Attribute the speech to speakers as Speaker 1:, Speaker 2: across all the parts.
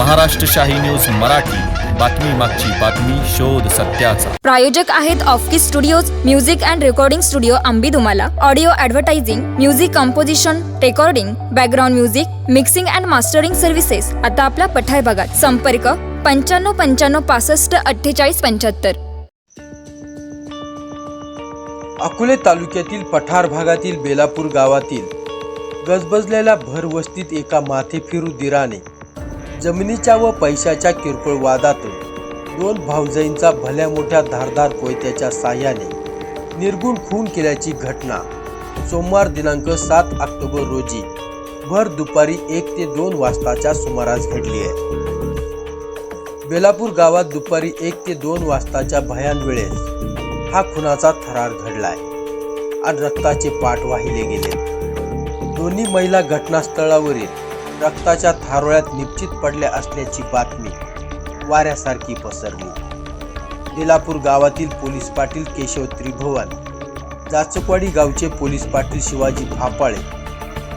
Speaker 1: महाराष्ट्र शाही न्यूज मराठी. बातमी मागची बातमी शोध सत्याचा.
Speaker 2: प्रायोजक आहेत Offkey studios music and recording studio Ambi तुम्हाला audio advertising music composition recording background music mixing and mastering services आता आपला पठार भागात संपर्क पंच्याण्णव पंच्याण्णव पासष्ट अठ्ठेचाळीस पंच्याहत्तर.
Speaker 3: अकोले तालुक्यातील पठार भागातील बेलापूर गावातील गजबजलेल्या भरवस्तीत एका माथेफिरू दिराने जमिनीच्या व पैशाच्या किरकोळ वादातून दोन भाऊजाईंचा भल्या मोठ्या धारदार कोयत्याच्या साह्याने निर्गुण खून केल्याची घटना सोमवार दिनांक सात ऑक्टोबर रोजी भर दुपारी एक ते दोन वाजताच्या सुमारास घडली आहे. बेलापूर गावात दुपारी एक ते दोन वाजताच्या भयान वेळेस हा खुनाचा थरार घडलाय. आणि रक्ताचे पाठ वाहिले गेले. दोन्ही महिला घटनास्थळावरील रक्ताच्या थारोळ्यात निश्चित पडल्या असल्याची बातमी वाऱ्यासारखी पसरली. दिलापूर गावातील पोलीस पाटील केशव त्रिभुवन जाचकवाडी गावचे पोलीस पाटील शिवाजी फापाळे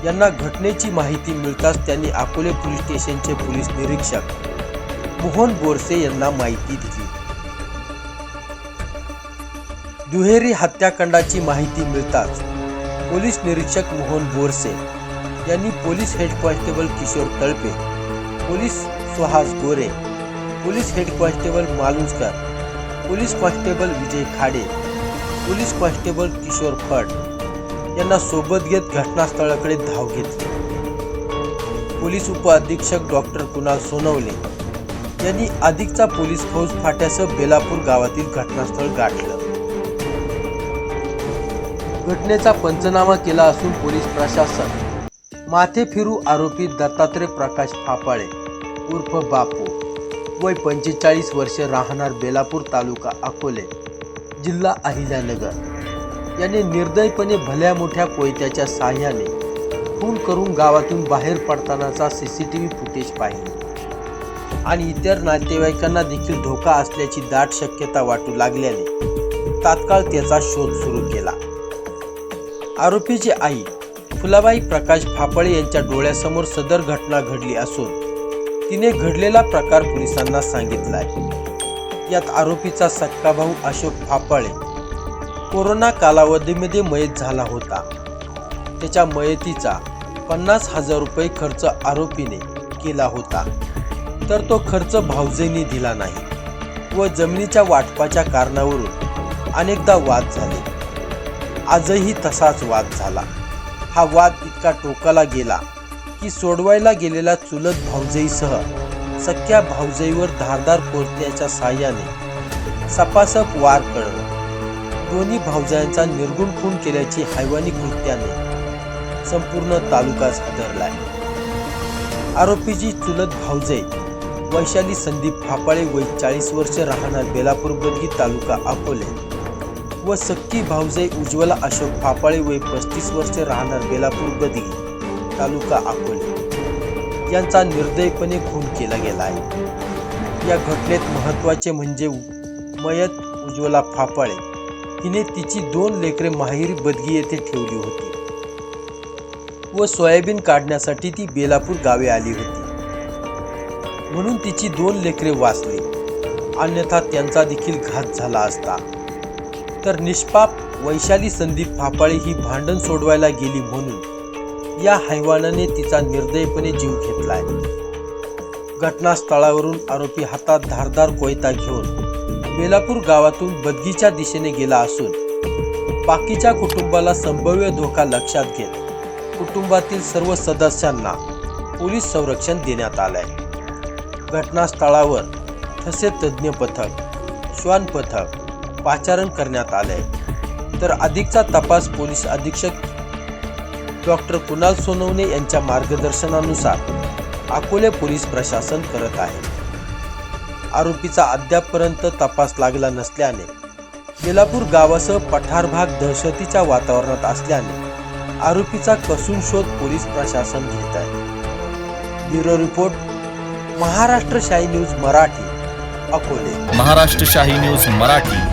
Speaker 3: यांना घटनेची माहिती मिळताच त्यांनी अकोले पोलीस स्टेशनचे पोलीस निरीक्षक मोहन बोरसे यांना माहिती दिली. दुहेरी हत्याकांडाची माहिती मिळताच पोलीस निरीक्षक मोहन बोरसे यांनी police head constable Kishor Talpe police Suhas Gore police head constable Malunjkar police constable Vijay Khade police constable Kishor Phat यांना सोबत घेत घटनास्थळाकडे धाव घेतली. पोलीस उपअधीक्षक डॉक्टर कुणाल सोनवले यांनी अधिकचा पोलीस फौज फाट्यासह बेलापूर गावातील घटनास्थळ गाठलं. घटनेचा पंचनामा केला असून पोलीस प्रशासन माथे फिरू आरोपी दत्तात्रय प्रकाश फापाळे उर्फ बापू. वय पंचेचाळीस वर्ष राहणार बेलापूर तालुका अकोले जिल्हा अहिल्यानगर. यांनी निर्दयपणे भल्या मोठ्या कोयत्याच्या साह्याने खून करून गावातून बाहेर पडतानाचा C C T V footage पाहिले. आणि इतर नातेवाईकांना देखील धोका असल्याची दाट शक्यता वाटू लागल्याने तात्काळ त्याचा शोध सुरू केला. आरोपीची आई फुलाबाई प्रकाश फापळे यांच्या डोळ्यासमोर सदर घटना घडली असून तिने घडलेला प्रकार पोलिसांना सांगितलाय. यात आरोपीचा सक्का भाऊ अशोक फापळे कोरोना कालावधीमध्ये मयत झाला होता. त्याच्या मयतीचा पन्नास हजार रुपये खर्च आरोपीने केला होता. तर तो खर्च भाऊजेंनी दिला नाही व जमिनीच्या वाटपाच्या कारणावरून अनेकदा वाद झाले. आजही तसाच वाद झाला. हा वाद इतका टोकाला गेला की सोडवायला गेलेला चुलत भाऊजईसह सख्या भाऊजईवर धारदार कोर्त्याच्या साह्याने सपासप वार कळलं. दोन्ही भाऊजायांचा निर्गुण खून केल्याची हैवानी कृत्याने संपूर्ण तालुकाच हादरलाय आरोपीची चुलत भाऊजई वैशाली संदीप फापाळे वय चाळीस वर्ष राहणार बेलापूर बदगी तालुका अकोले. व सक्की भाऊजाई उज्ज्वला अशोक फापाळे वय पस्तीस वर्षे राहणार बेलापूर बदगी तालुका अकोले. यांचा निर्दयपणे खून केला गेला आहे. या घटनेत महत्त्वाचे म्हणजे मयत उज्ज्वला फापाळे हिने तिची दोन लेकरे माहेरी बदगी येथे ठेवली होती व सोयाबीन काढण्यासाठी ती बेलापूर गावे आली होती. म्हणून तिची दोन लेकरे वाचली. अन्यथा त्यांचा देखील घात झाला असता. तर निष्पाप वैशाली संदीप फापाळे ही भांडण सोडवायला गेली म्हणून या हैवानाने तिचा निर्दयपणे जीव घेतलाय. घटनास्थळावरून आरोपी हातात धारदार कोयता घेऊन बेलापूर गावातून बदगीच्या दिशेने गेला असून बाकीच्या कुटुंबाला संभाव्य धोका लक्षात घेत कुटुंबातील सर्व सदस्यांना पोलीस संरक्षण देण्यात आलंय. घटनास्थळावर ठसे तज्ज्ञ पथक श्वान पथक पाचारण करण्यात आलंय. तर अधिकचा तपास पोलीस अधीक्षक डॉक्टर कुणाल सोनवणे यांच्या मार्गदर्शनानुसार अकोले पोलीस प्रशासन करत आहे. आरोपीचा अद्यापपर्यंत तपास लागला नसल्याने केलापूर गावासह पठार भाग दहशतीच्या वातावरणात असल्याने आरोपीचा कसून शोध पोलीस प्रशासन घेत आहे. ब्युरो रिपोर्ट महाराष्ट्र शाही न्यूज मराठी अकोले.
Speaker 1: महाराष्ट्र शाही न्यूज मराठी.